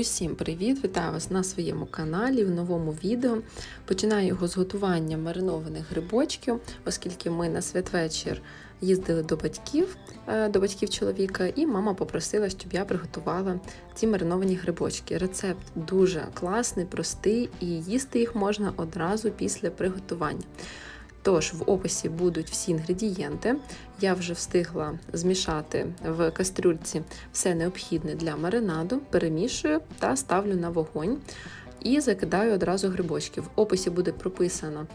Усім привіт! Вітаю вас на своєму каналі в новому відео. Починаю його з готування маринованих грибочків, оскільки ми на святвечір їздили до батьків, е, до батьків чоловіка, і мама попросила, щоб я приготувала ці мариновані грибочки. Рецепт дуже класний, простий, і їсти їх можна одразу після приготування. Тож в описі будуть всі інгредієнти. Я вже встигла змішати в кастрюльці все необхідне для маринаду, перемішую та ставлю на вогонь і закидаю одразу грибочки. В описі буде прописано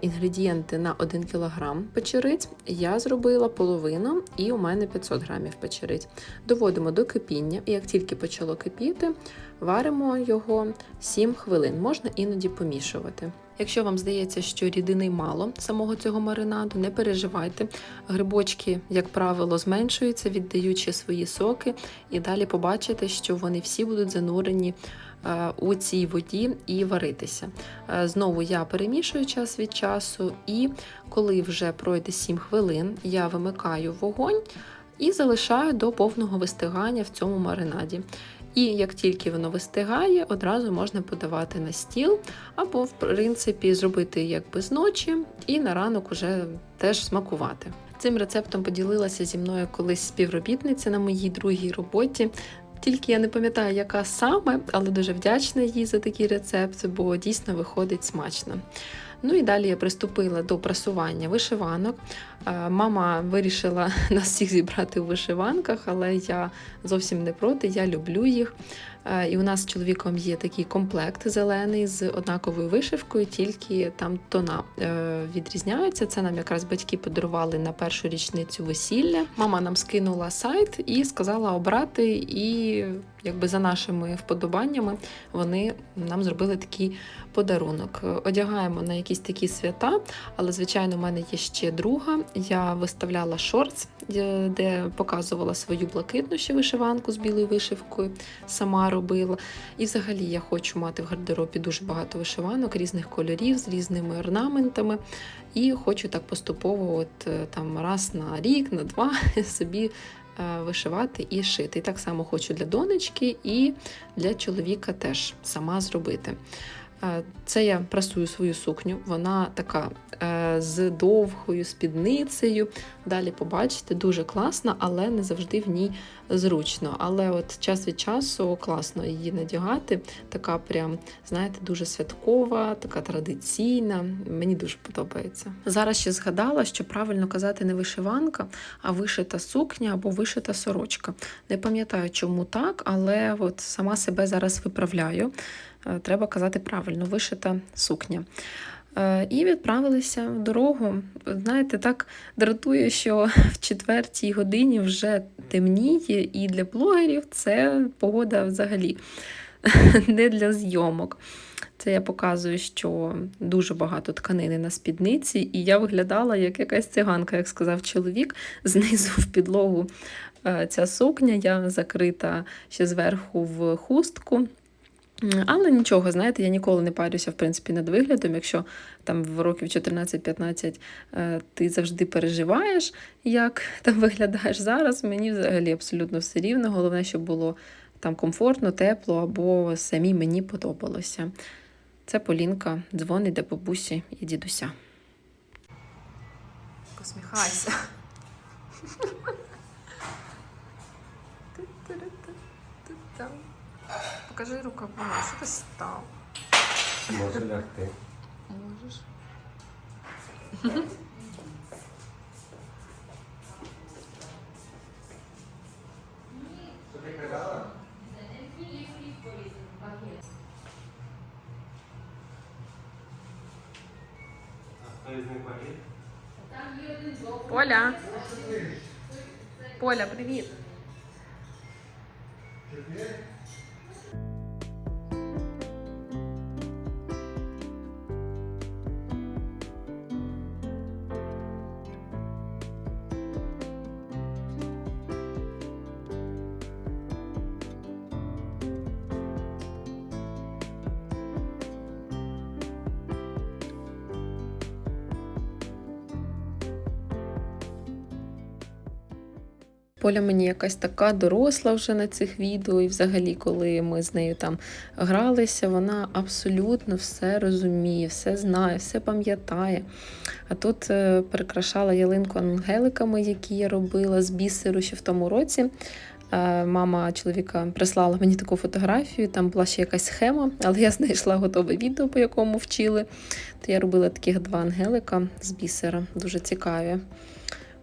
інгредієнти на 1 кг печериць. Я зробила половину, і у мене 500 грамів печериць. Доводимо до кипіння, і як тільки почало кипіти, варимо його 7 хвилин. Можна іноді помішувати. Якщо вам здається, що рідини мало самого цього маринаду, не переживайте. Грибочки, як правило, зменшуються, віддаючи свої соки, і далі побачите, що вони всі будуть занурені е, у цій воді і варитися. Е, Знову я перемішую час від часу, і коли вже пройде 7 хвилин, я вимикаю вогонь і залишаю до повного вистигання в цьому маринаді. І як тільки воно вистигає, одразу можна подавати на стіл, або, в принципі, зробити якби з ночі і на ранок уже теж смакувати. Цим рецептом поділилася зі мною колись співробітниця на моїй другій роботі. Тільки я не пам'ятаю, яка саме, але дуже вдячна їй за такий рецепт, бо дійсно виходить смачно. Ну і далі я приступила до прасування вишиванок. Е, Мама вирішила нас всіх зібрати у вишиванках, але я зовсім не проти, я люблю їх. Е, І у нас з чоловіком є такий комплект зелений з однаковою вишивкою, тільки там тона е, відрізняються. Це нам якраз батьки подарували на першу річницю весілля. Мама нам скинула сайт і сказала обрати, і якби за нашими вподобаннями вони нам зробили такий подарунок. Одягаємо на якісь такі свята, але звичайно, в мене є ще друга. Я виставляла шортс, де- де показувала свою блакитну ще вишиванку з білою вишивкою, сама робила. І взагалі я хочу мати в гардеробі дуже багато вишиванок різних кольорів з різними орнаментами. І хочу так поступово, от е, там раз на рік, на два собі е, вишивати і шити. І так само хочу для донечки і для чоловіка теж сама зробити. Е, Це я прасую свою сукню. Вона така е, з довгою спідницею. Далі побачите, дуже класна, але не завжди в ній зручно. Але от час від часу класно її надягати. Така прям, знаєте, дуже святкова, така традиційна. Мені дуже подобається. Зараз ще згадала, що правильно казати не вишиванка, а вишита сукня або вишита сорочка. Не пам'ятаю, чому так, але от сама себе зараз виправляю. Е, Треба казати правильно, вишита сукня. Е, І відправилися в дорогу. Знаєте, так дратує, що в четвертій годині вже темніє, і для блогерів це погода взагалі не для зйомок. Це я показую, що дуже багато тканини на спідниці, і я виглядала як якась циганка, як сказав чоловік, знизу в підлогу е, ця сукня, я закрита ще зверху в хустку. Але нічого, знаєте, я ніколи не парюся, в принципі, над виглядом. Якщо там в років 14-15 е, ти завжди переживаєш, як там виглядаєш зараз, мені взагалі абсолютно все рівно. Головне, щоб було там комфортно, тепло або самі мені подобалося. Це Полінка дзвонить до бабусі і дідуся. Посміхайся. Покажи рукава, що ти став. Може лягти. Можеш. Що ти казала? А хто із них болить? Поля. Поля, привіт. Поля мені якась така доросла вже на цих відео, і взагалі, коли ми з нею там гралися, вона абсолютно все розуміє, все знає, все пам'ятає. А тут е, прикрашала ялинку ангеликами, які я робила з бісеру ще в тому році. Е, Мама чоловіка прислала мені таку фотографію, там була ще якась схема, але я знайшла готове відео, по якому вчили. То я робила таких два ангелика з бісера, дуже цікаві.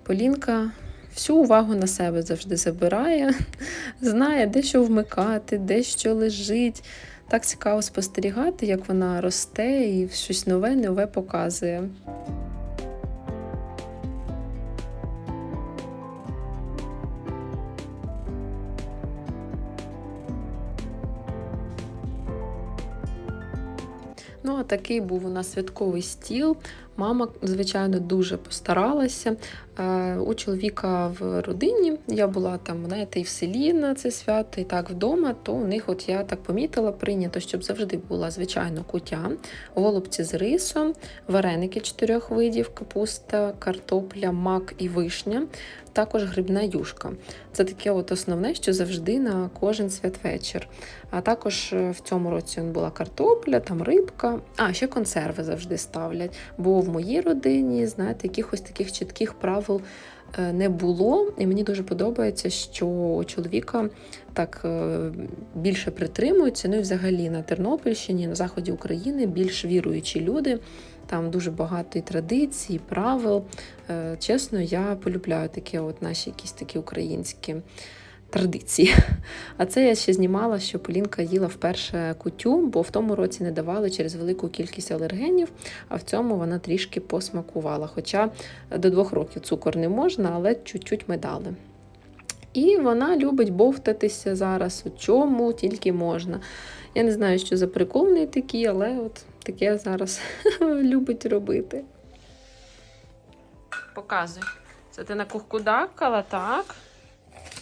Полінка всю увагу на себе завжди забирає, знає, де що вмикати, де що лежить. Так цікаво спостерігати, як вона росте і щось нове, нове показує. Ну, а такий був у нас святковий стіл. Мама, звичайно, дуже постаралася. Е, У чоловіка в родині я була там, знаєте, і в селі на це свято, і так вдома, то у них, от я так помітила, прийнято, щоб завжди була звичайно кутя, голубці з рисом, вареники чотирьох видів, капуста, картопля, мак і вишня, також грибна юшка. Це таке от основне, що завжди на кожен святвечір. А також е, в цьому році була картопля, там рибка, а ще консерви завжди ставлять. Бо в моїй родині, знаєте, якихось таких чітких правил е, не було. І мені дуже подобається, що у чоловіка так е, більше притримуються. Ну і взагалі на Тернопільщині, на заході України більш віруючі люди. Там дуже багато і традицій, і правил. Е, Чесно, я полюбляю такі от наші якісь такі українські традиції. А це я ще знімала, що Полінка їла вперше кутю, бо в тому році не давали через велику кількість алергенів, а в цьому вона трішки посмакувала. Хоча до двох років цукор не можна, але чуть-чуть ми дали. І вона любить бовтатися зараз, у чому тільки можна. Я не знаю, що за прикол в неї такі, але от таке зараз любить робити. Показуй. Це ти на кухкудакала, так?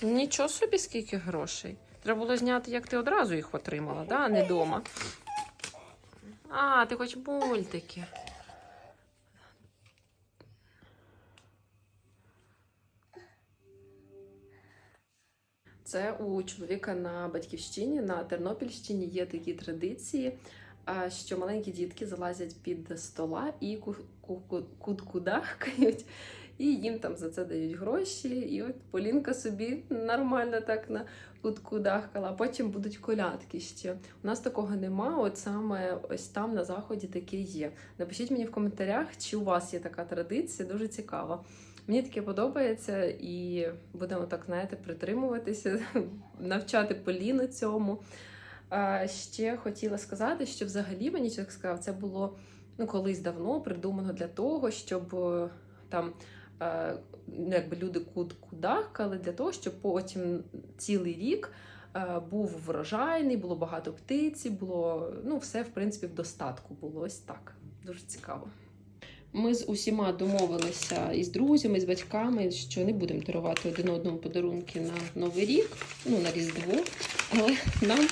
Нічого собі, скільки грошей. Треба було зняти, як ти одразу їх отримала, да? а не вдома. А, ти хоч мультики. Це у чоловіка на батьківщині, на Тернопільщині є такі традиції, що маленькі дітки залазять під стола і ку- ку- ку- куткудахкають, і їм там за це дають гроші. І от Полінка собі нормально так на куткудахкала, а потім будуть колядки ще. У нас такого нема, от саме ось там на заході таке є. Напишіть мені в коментарях, чи у вас є така традиція, дуже цікаво. Мені таке подобається, і будемо так, знаєте, притримуватися, навчати Поліну цьому. Ще хотіла сказати, що взагалі мені чоловік сказав, це було ну, колись давно придумано для того, щоб е, там ну, якби люди куд кудахкали, для того, щоб потім цілий рік е, був врожайний, було багато птиці, було ну, все в принципі в достатку було ось так. Дуже цікаво. Ми з усіма домовилися із друзями, з батьками, що не будемо дарувати один одному подарунки на Новий рік, ну на Різдво. Але нам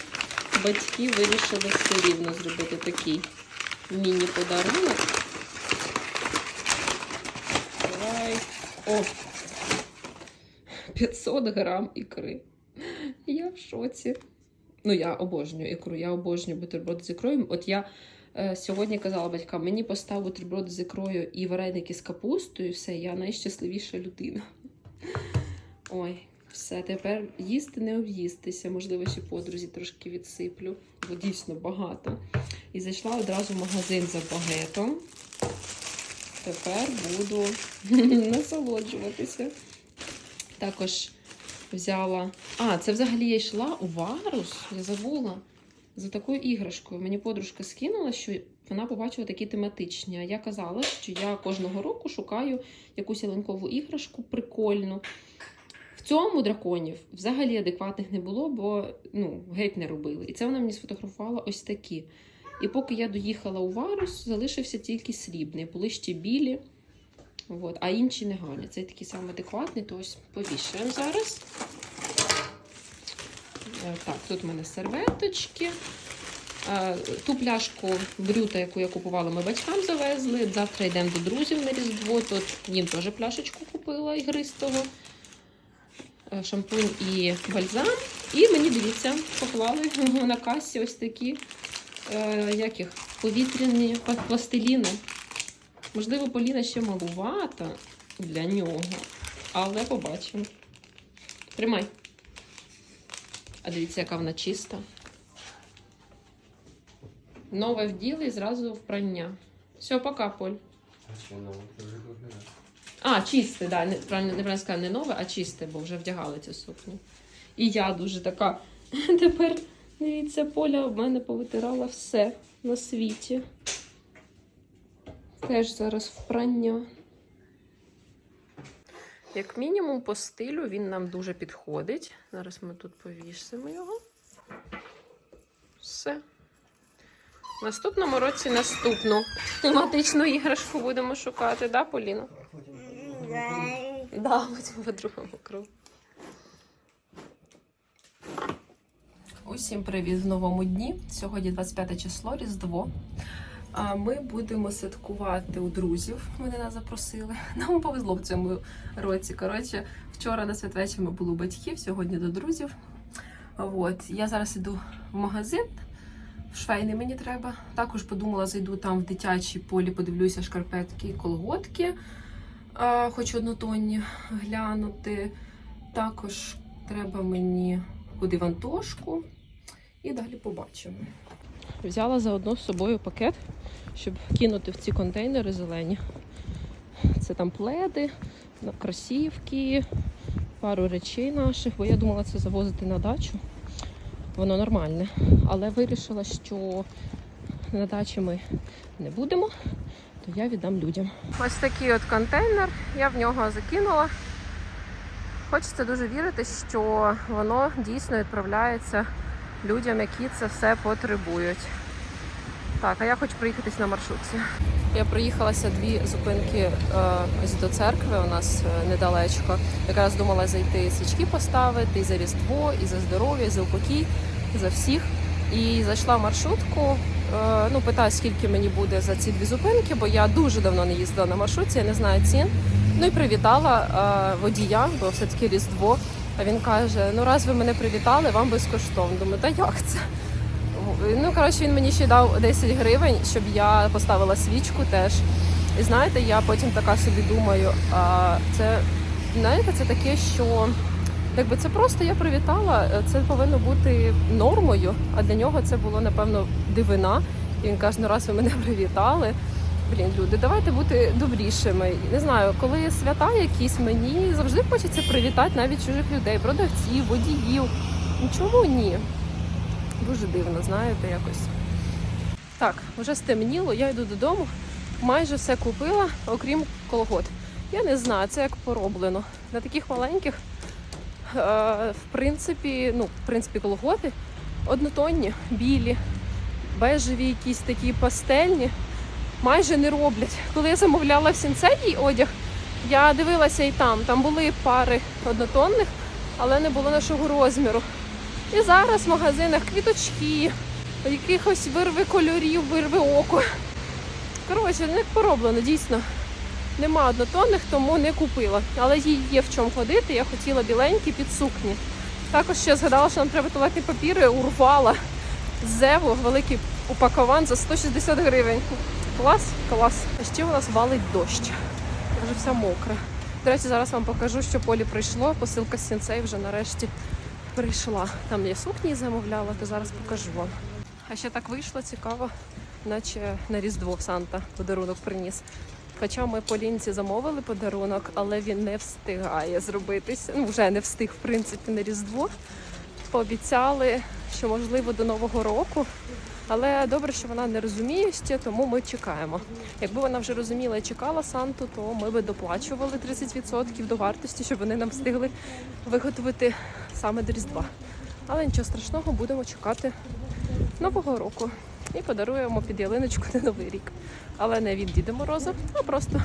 батьки вирішили все рівно зробити такий міні-подарунок. О! 500 грам ікри. Я в шоці. Ну, я обожнюю ікру, я обожнюю бутерброд з ікрою. От я е, сьогодні казала батькам, мені постав бутерброд з ікрою і вареники з капустою, все, я найщасливіша людина. Ой, все, тепер їсти не об'їстися. Можливо, ще подрузі трошки відсиплю, бо дійсно багато. І зайшла одразу в магазин за багетом. Тепер буду насолоджуватися. Також взяла. А, це взагалі я йшла у Варус, я забула. За такою іграшкою. Мені подружка скинула, що вона побачила такі тематичні. А я казала, що я кожного року шукаю якусь ялинкову іграшку прикольну. В цьому драконів взагалі адекватних не було, бо ну, геть не робили. І це вона мені сфотографувала ось такі. І поки я доїхала у Варус, залишився тільки срібний, були ще білі. От, а інші не гарні. Цей такий самий адекватний, то ось повішуємо зараз. Е, Так, тут у мене серветочки. Е, Ту пляшку брюта, яку я купувала, ми батькам завезли. Завтра йдемо до друзів на Різдво. Тут їм теж пляшечку купила ігристого. е, шампунь і бальзам. І мені дивіться, поклали на касі ось такі е, як їх, повітряні пластиліни. Можливо, Поліна ще малувата для нього, але побачимо. Тримай. А дивіться, яка вона чиста. Нове вділи і зразу в прання. Все, пока, Поль. А чисте, да. Не, правильно, неправильно сказала, не нове, а чисте, бо вже вдягали цю сукню. І я дуже така. Тепер, дивіться, Поля в мене повитирала все на світі. Теж зараз впрання. Як мінімум, по стилю він нам дуже підходить. Зараз ми тут повісимо його. Все. В наступному році наступну тематичну іграшку будемо шукати, да, Поліна? Да, потім по другому кругу. Усім привіт в новому дні. Сьогодні 25 число, Різдво. А ми будемо святкувати у друзів. Вони нас запросили. Нам повезло в цьому році. Коротше, вчора на святвечір ми були у батьків, сьогодні до друзів. От. Я зараз іду в магазин. В швейний мені треба. Також подумала, зайду там в дитячій полі, подивлюся шкарпетки і колготки. А, хочу однотонні глянути. Також треба мені куди в Антошку. І далі побачимо. Взяла заодно з собою пакет, щоб кинути в ці контейнери зелені. Це там пледи, кросівки, пару речей наших, бо я думала це завозити на дачу. Воно нормальне. Але вирішила, що на дачі ми не будемо, то я віддам людям. Ось такий от контейнер, я в нього закинула. Хочеться дуже вірити, що воно дійсно відправляється людям, які це все потребують. Так, а я хочу проїхатись на маршрутці. Я проїхалася дві зупинки е, ось до церкви, у нас е, недалечко. Якраз думала зайти свічки поставити і за Різдво, і за здоров'я, і за упокій, і за всіх. І зайшла в маршрутку. Е, ну, питаю, скільки мені буде за ці дві зупинки, бо я дуже давно не їздила на маршрутці, я не знаю цін. Ну і привітала водія, бо все-таки Різдво. А він каже: ну раз ви мене привітали, вам безкоштовно. Думаю, та як це? Ну, коротше, він мені ще дав 10 гривень, щоб я поставила свічку теж. І знаєте, я потім така собі думаю, а це знаєте, це таке, що якби це просто я привітала, це повинно бути нормою, а для нього це було, напевно, дивина. І він каже, ну раз ви мене привітали. Блін, люди, давайте бути добрішими. Не знаю, коли свята якісь, мені завжди хочеться привітати навіть чужих людей, продавців, водіїв. Нічому ні. Дуже дивно, знаєте, якось. Так, вже стемніло, я йду додому. Майже все купила, окрім колгот. Я не знаю, це як пороблено. На таких маленьких, е, в принципі, ну, в принципі, колготи однотонні, білі, бежеві, якісь такі пастельні, майже не роблять. Коли я замовляла в сінцедій одяг, я дивилася і там. Там були пари однотонних, але не було нашого розміру. І зараз в магазинах квіточки, якихось вирви кольорів, вирви око. Коротше, не пороблено, дійсно. Нема однотонних, тому не купила. Але їй є в чому ходити. Я хотіла біленькі під сукні. Також ще згадала, що нам треба туалетні папіри, урвала Зеву великий упакован за 160 гривень. Клас, клас. А ще у нас валить дощ. Вже вся мокра. До речі, зараз вам покажу, що полі прийшло. Посилка з сінцей вже нарешті прийшла. Там я сукні замовляла, то зараз покажу вам. А ще так вийшло цікаво, наче на Різдво Санта подарунок приніс. Хоча ми Полінці замовили подарунок, але він не встигає зробитися. Ну, вже не встиг, в принципі, на Різдво. Пообіцяли, що можливо до Нового року. Але добре, що вона не розуміє ще, тому ми чекаємо. Якби вона вже розуміла і чекала Санту, то ми би доплачували 30% до вартості, щоб вони нам встигли виготовити саме до Різдва. Але нічого страшного, будемо чекати Нового року і подаруємо під ялиночку на Новий рік. Але не від Діда Мороза, а просто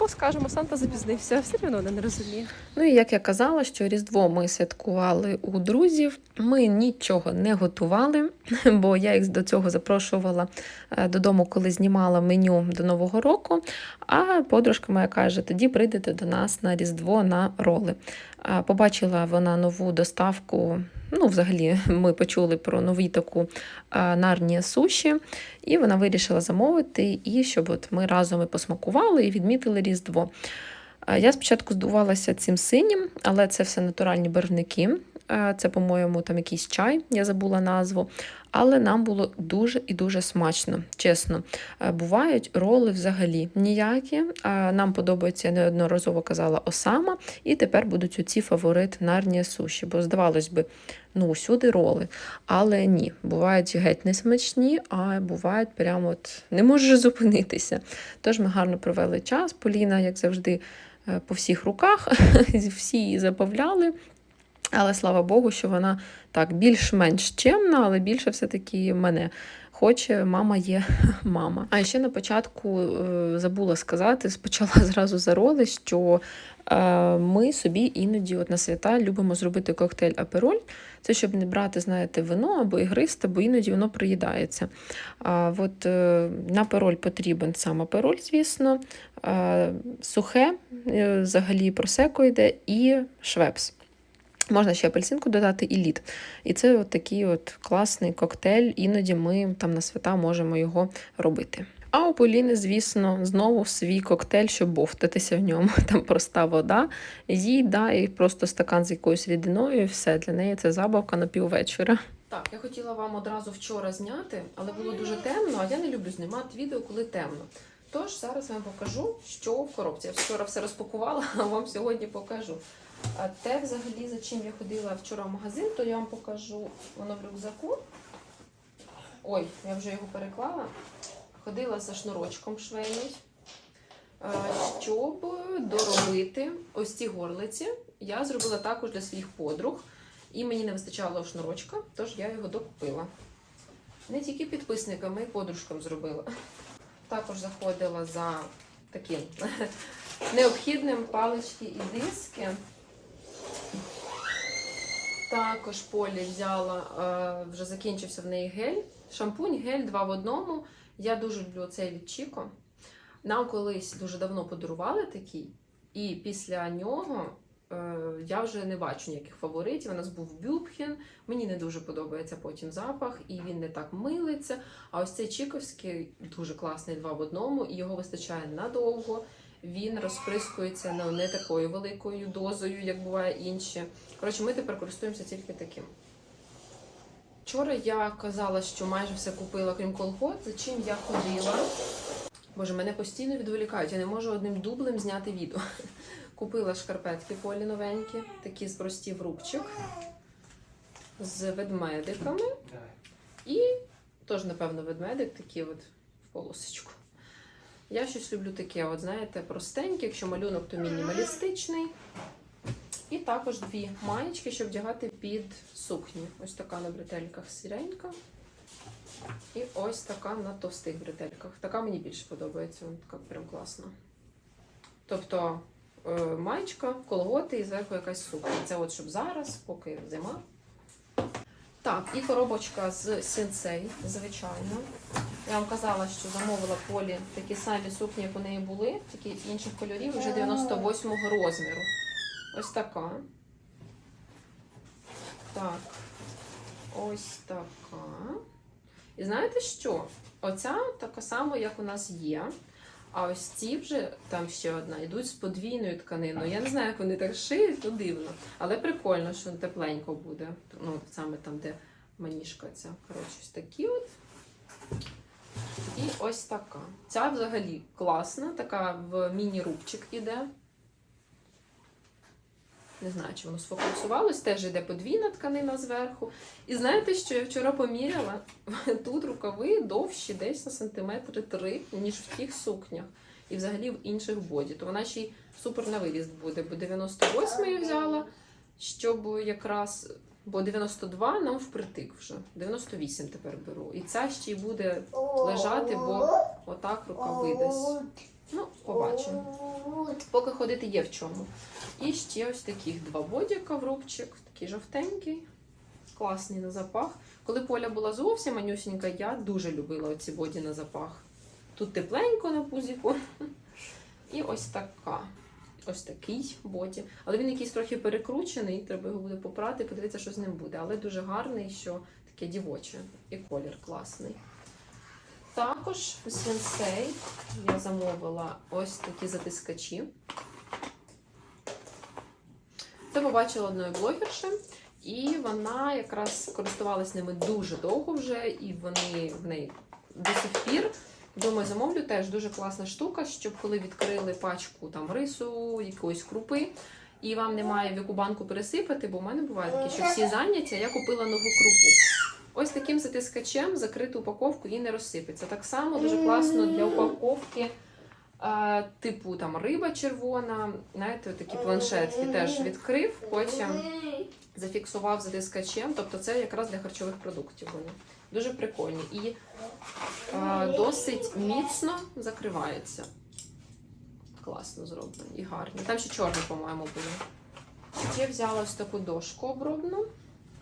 Або скажемо, Санта запізнився, все одно не розуміє. Ну і як я казала, що Різдво ми святкували у друзів. Ми нічого не готували, бо я їх до цього запрошувала е, додому, коли знімала меню до Нового року. А подружка моя каже: тоді прийдете до нас на Різдво на роли. Побачила вона нову доставку. Ну, взагалі, ми почули про нові таку нарні суші, і вона вирішила замовити, і щоб от ми разом і посмакували і відмітили Різдво. Я спочатку здувалася цим синім, але це все натуральні барвники. Це, по-моєму, там якийсь чай, я забула назву. Але нам було дуже і дуже смачно, чесно. Е, Бувають роли взагалі ніякі. Нам подобається, я неодноразово казала, осама, і тепер будуть оці фаворит нарні суші. Бо, здавалось би, ну, усюди роли. Але ні, бувають геть не смачні, а бувають прямо от не можеш зупинитися. Тож ми гарно провели час. Поліна, як завжди, е, по всіх руках, всі її забавляли. Але слава Богу, що вона так більш-менш чемна, але більше все-таки мене хоче. Мама є мама. А ще на початку е, забула сказати, почала зразу за роли, що е, ми собі іноді от на свята любимо зробити коктейль апероль. Це щоб не брати, знаєте, вино або ігристе, бо іноді воно приїдається. А от е, на апероль потрібен сам апероль, звісно, сухе, взагалі просеко йде, і швепс. Можна ще апельсинку додати і лід. І це от такий от класний коктейль. Іноді ми там на свята можемо його робити. А у Поліни, звісно, знову свій коктейль, щоб бовтатися в ньому. Там проста вода, їй да, просто стакан з якоюсь рідиною, і все. Для неї це забавка на піввечора. Так, я хотіла вам одразу вчора зняти, але було дуже темно, а я не люблю знімати відео, коли темно. Тож зараз я вам покажу, що в коробці. Я вчора все розпакувала, а вам сьогодні покажу. А те, взагалі, за чим я ходила вчора в магазин, то я вам покажу воно в рюкзаку. Ой, я вже його переклала. Ходила за шнурочком швейнуть, Е, щоб доробити ось ці горлиці. Я зробила також для своїх подруг. І мені не вистачало шнурочка, тож я його докупила. Не тільки підписникам, й подружкам зробила. Також заходила за таким необхідним палички і диски. Також Полі взяла, е, вже закінчився в неї гель. Шампунь, гель два в одному. Я дуже люблю цей від. Нам колись дуже давно подарували такий, і після нього е, я вже не бачу ніяких фаворитів. У нас був Бюбхен. Мені не дуже подобається потім запах, і він не так милиться. А ось цей Чіковський дуже класний два в одному, і його вистачає надовго. Він розприскується ну, не такою великою дозою, як буває інші. Коротше, ми тепер користуємося тільки таким. Вчора я казала, що майже все купила, крім колгот. За чим я ходила? Боже, мене постійно відволікають. Я не можу одним дублем зняти відео. Купила шкарпетки полі новенькі, такі з прості в рубчик, з ведмедиками. І теж, напевно, ведмедик такий от в полосочку. Я щось люблю таке, от знаєте, простеньке, якщо малюнок, то мінімалістичний. І також дві маєчки, щоб вдягати під сукні. Ось така на бретельках сіренька. І ось така на товстих бретельках. Така мені більше подобається, вона така прям класна. Тобто е, маєчка, колготи і зверху якась сукня. Це от щоб зараз, поки зима. Так, і коробочка з сінцей, звичайно. Я вам казала, що замовила полі такі самі сукні, як у неї були, тільки інших кольорів, вже 98-го розміру. Ось така. Так. Ось така. І знаєте що? Оця така сама, як у нас є. А ось ці вже, там ще одна, йдуть з подвійною тканиною. Я не знаю, як вони так шиють, то дивно. Але прикольно, що тепленько буде. Ну, саме там, де маніжка ця. Коротше, ось такі от. І ось така. Ця взагалі класна, така в міні-рубчик іде. Не знаю, чи воно сфокусувалось, теж йде подвійна тканина зверху. І знаєте, що я вчора поміряла? Тут рукави довші десь на сантиметри три, ніж в тих сукнях. І взагалі в інших боді. То вона ще й супер на виріст буде. Бо 98 я взяла, щоб якраз. Бо 92 нам впритик вже. 98 тепер беру. І ця ще й буде лежати, бо отак рукави десь. Ну, побачимо. Поки ходити є в чому. І ще ось таких два бодіка в рубчик, такий жовтенький, класний на запах. Коли Поля була зовсім манюсінька, я дуже любила оці боді на запах. Тут тепленько на пузіку. І ось така. Ось такий боді. Але він якийсь трохи перекручений, треба його буде попрати, подивитися, що з ним буде. Але дуже гарний, що таке дівоче. І колір класний. Також у Sensei я замовила ось такі затискачі. Це побачила одної блогерші, і вона якраз користувалась ними дуже довго вже, і вони в неї до сих пір. Думаю, замовлю теж дуже класна штука, щоб коли відкрили пачку там рису, якоїсь крупи, і вам немає в яку банку пересипати, бо в мене буває таке, що всі зайняті, а я купила нову крупу. Ось таким затискачем закриту упаковку і не розсипеться. Так само дуже класно для упаковки, е, типу там риба червона. Знаєте, такі планшетки теж відкрив, потім зафіксував затискачем. Тобто це якраз для харчових продуктів вони. Дуже прикольні. І е, досить міцно закривається. Класно зроблені і гарні. Там ще чорні, по-моєму, були. Ще взяла ось таку дошку обробну.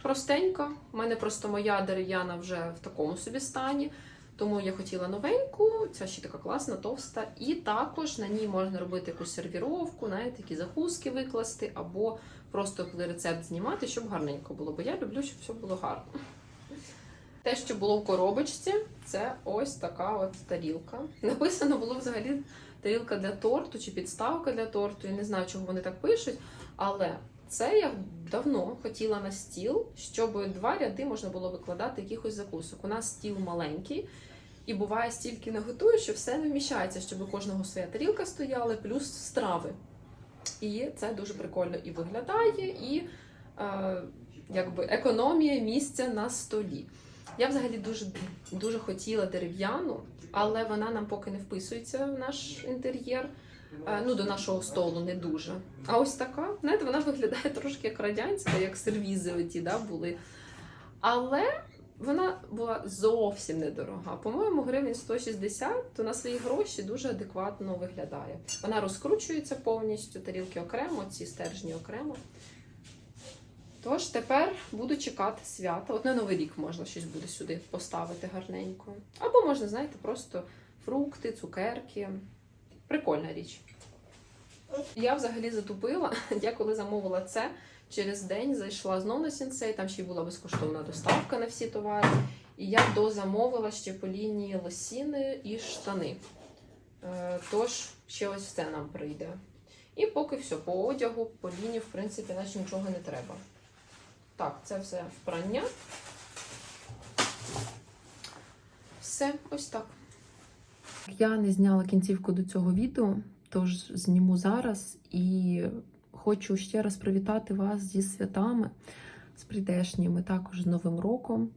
Простенька. У мене просто моя дерев'яна вже в такому собі стані. Тому я хотіла новеньку, ця ще така класна, товста. І також на ній можна робити якусь сервіровку, знаєте, такі закуски викласти, або просто коли рецепт знімати, щоб гарненько було. Бо я люблю, щоб все було гарно. Те, що було в коробочці, це ось така от тарілка. Написано було взагалі тарілка для торту чи підставка для торту. Я не знаю, чого вони так пишуть, але це я давно хотіла на стіл, щоб два ряди можна було викладати якихось закусок. У нас стіл маленький, і буває стільки наготую, що все не вміщається, щоб у кожного своя тарілка стояла, плюс страви. І це дуже прикольно і виглядає, і е, якби економія місця на столі. Я взагалі дуже, дуже хотіла дерев'яну, але вона нам поки не вписується в наш інтер'єр. Е, Ну, до нашого столу не дуже. А ось така, знаєте, вона виглядає трошки як радянська, як сервізи оті, да, були. Але вона була зовсім недорога. По-моєму, гривень 160, то на свої гроші дуже адекватно виглядає. Вона розкручується повністю, тарілки окремо, ці стержні окремо. Тож тепер буду чекати свята. От на Новий рік можна щось буде сюди поставити гарненько. Або можна, знаєте, просто фрукти, цукерки. Прикольна річ. Я взагалі затупила. Я коли замовила це, через день зайшла знову на сінсей, там ще й була безкоштовна доставка на всі товари. І я дозамовила ще по лінії лосіни і штани. Е, Тож, ще ось це нам прийде. І поки все, по одягу, по лінії, в принципі, наче нічого не треба. Так, це все впрання. Все, ось так. Я не зняла кінцівку до цього відео, тож зніму зараз і хочу ще раз привітати вас зі святами, з прийдешніми, також з Новим роком.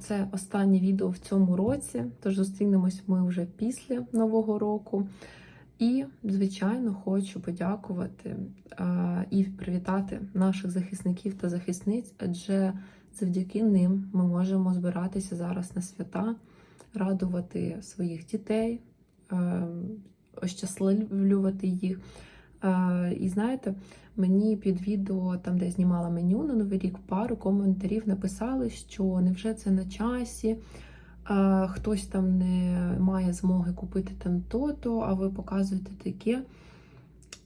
Це останнє відео в цьому році, тож зустрінемось ми вже після Нового року. І, звичайно, хочу подякувати а, і привітати наших захисників та захисниць, адже завдяки ним ми можемо збиратися зараз на свята, радувати своїх дітей, е, ощасливлювати їх. Е, І знаєте, мені під відео, там де я знімала меню на Новий рік, пару коментарів написали, що невже це на часі. А, Хтось там не має змоги купити там то-то, а ви показуєте таке.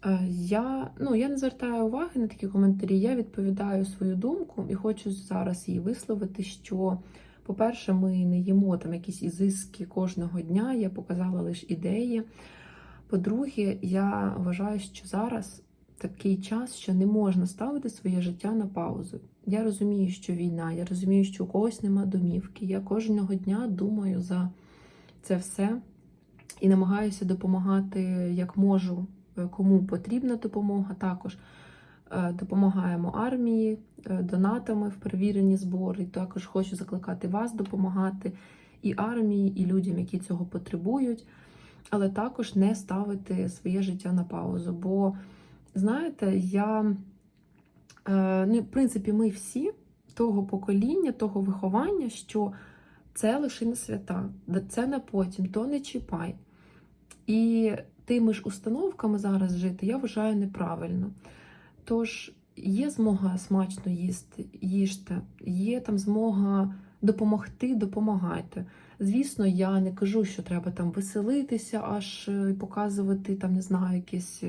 Е, Я, ну, я не звертаю уваги на такі коментарі, я відповідаю свою думку і хочу зараз її висловити, що, по-перше, ми не їмо там якісь ізиски кожного дня, я показала лише ідеї. По-друге, я вважаю, що зараз такий час, що не можна ставити своє життя на паузу. Я розумію, що війна, я розумію, що у когось нема домівки. Я кожного дня думаю за це все і намагаюся допомагати як можу, е, кому потрібна допомога. Також Е, допомагаємо армії е, донатами в перевірені збори. Також хочу закликати вас допомагати і армії, і людям, які цього потребують, але також не ставити своє життя на паузу. Бо, знаєте, я, ну, в принципі, ми всі того покоління, того виховання, що це лише на свята, це на потім, то не чіпай. І тими ж установками зараз жити я вважаю неправильно. Тож є змога смачно їсти, їжте, є там змога допомогти, допомагайте. Звісно, я не кажу, що треба там веселитися, аж е, показувати там, не знаю, якесь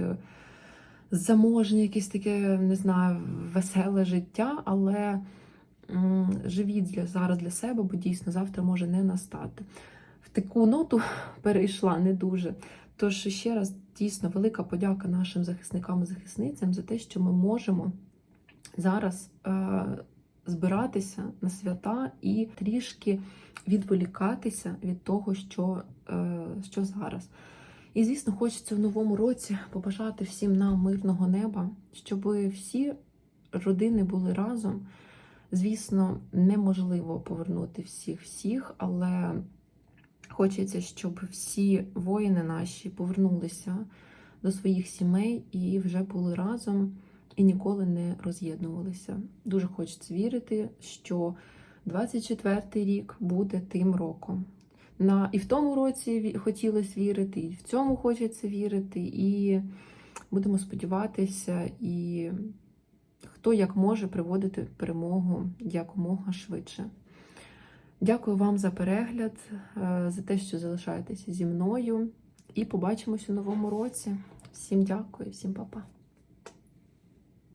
заможне, якесь таке, не знаю, веселе життя, але живіть для, зараз для себе, бо дійсно завтра може не настати. В таку ноту перейшла не дуже. Тож ще раз дійсно велика подяка нашим захисникам і захисницям за те, що ми можемо зараз е, збиратися на свята і трішки відволікатися від того, що, е, що зараз. І, звісно, хочеться в новому році побажати всім нам мирного неба, щоб всі родини були разом. Звісно, неможливо повернути всіх всіх, але хочеться, щоб всі воїни наші повернулися до своїх сімей і вже були разом і ніколи не роз'єднувалися. Дуже хочеться вірити, що 24-й рік буде тим роком. На, і в тому році хотілося вірити, і в цьому хочеться вірити, і будемо сподіватися, і хто як може приводити перемогу якомога швидше. Дякую вам за перегляд, е, за те, що залишаєтеся зі мною. І побачимось у новому році. Всім дякую, всім па-па.